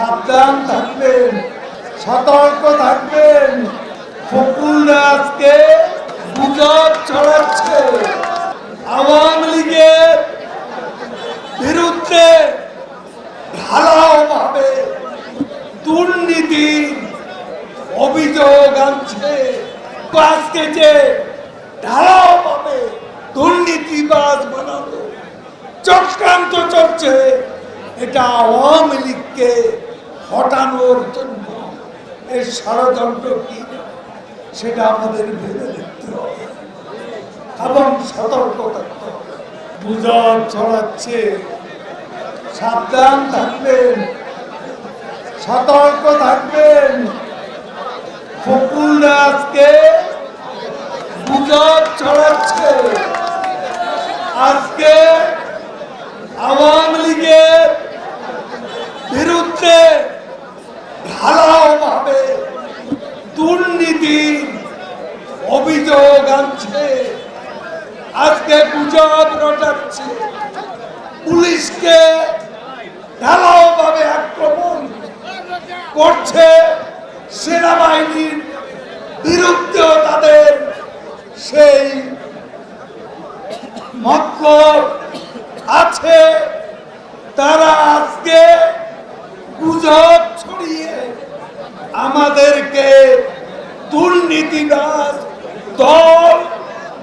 সাবধান থাকবেন, সতর্ক থাকবেন। দুর্নীতির অভিযোগ আনছে। আজকে যে ঢালাও ভাবে দুর্নীতিবাজ বানানো চক্রান্ত চলছে, এটা আওয়ামী লীগকে হটানোর জন্য এর ষড়যন্ত্র কি? সেটা আমাদের ভেবে দেখতে হবে। এবং সতর্ক থাকতে হবে গুজব ছড়াচ্ছে। সাবধান থাকবেন। সতর্ক থাকবেন। আজকে গুজব ছড়াচ্ছে। আজকে আওয়ামী লীগের বিরুদ্ধে ঢালাও ভাবে দুর্নীতির অভিযোগ আনছে আজকে গুজব রটাচ্ছে পুলিশকে ঢালাও ভাবে আক্রমণ করছে সেনাবাহিনীর বিরুদ্ধেও তাদের সেই মতলব আছে। তারা আজকে গুজব ছড়িয়ে আমাদেরকে দুর্নীতিবাজ দল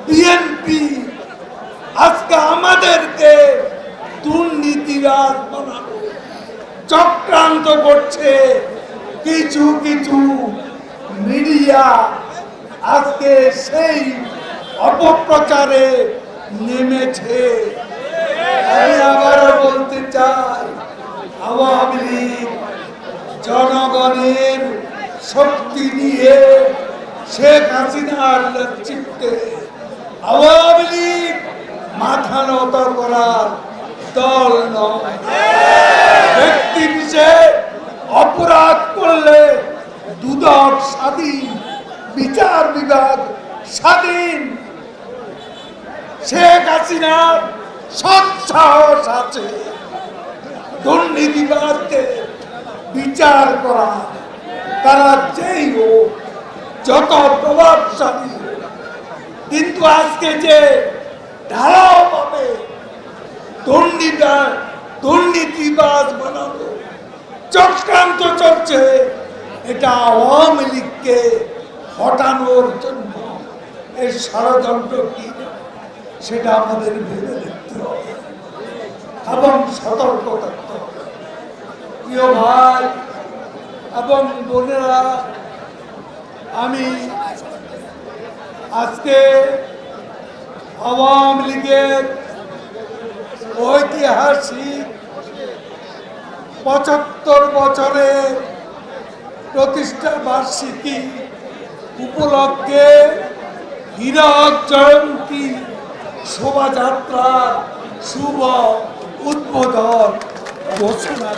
বিএনপি আজকে আমাদেরকে দুর্নীতিবাজ বানানো। চক্রান্ত করছে কিছু কিছু মিডিয়া। আজকে সেই অপপ্রচারে নেমেছে। আমি আবার বলতে চাই, আওয়ামী লীগ জনগণের শক্তি নিয়ে শেখ হাসিনার নেতৃত্বে আওয়ামী লীগ মাথা নত করার দল নয়। ব্যক্তি বিশেষ অপরাধ করলে দুদক স্বাধীন, বিচার বিভাগ স্বাধীন। শেখ হাসিনার সৎসাহস আছে দুর্নীতিবাদকে বিচার করা তারা যেই হোক যত প্রভাবশালী। কিন্তু আজকে যে পাবে দুর্নীতা, দুর্নীতিবাজ বানানো চক্রান্ত চলছে, এটা আওয়ামী লীগকে হটানোর জন্য এর ষড়যন্ত্র কি সেটা আমাদের ভেবে দেখতে হবে। এবং সতর্ক থাকতে হবে। প্রিয় ভাই এবং বোনেরা আমি আজকে আওয়ামী লীগের ঐতিহাসিক পঁচাত্তর বছরের প্রতিষ্ঠা বার্ষিকী উপলক্ষে হীরক জয়ন্তী শোভাযাত্রার শুভ উদ্বোধন ঘোষণা।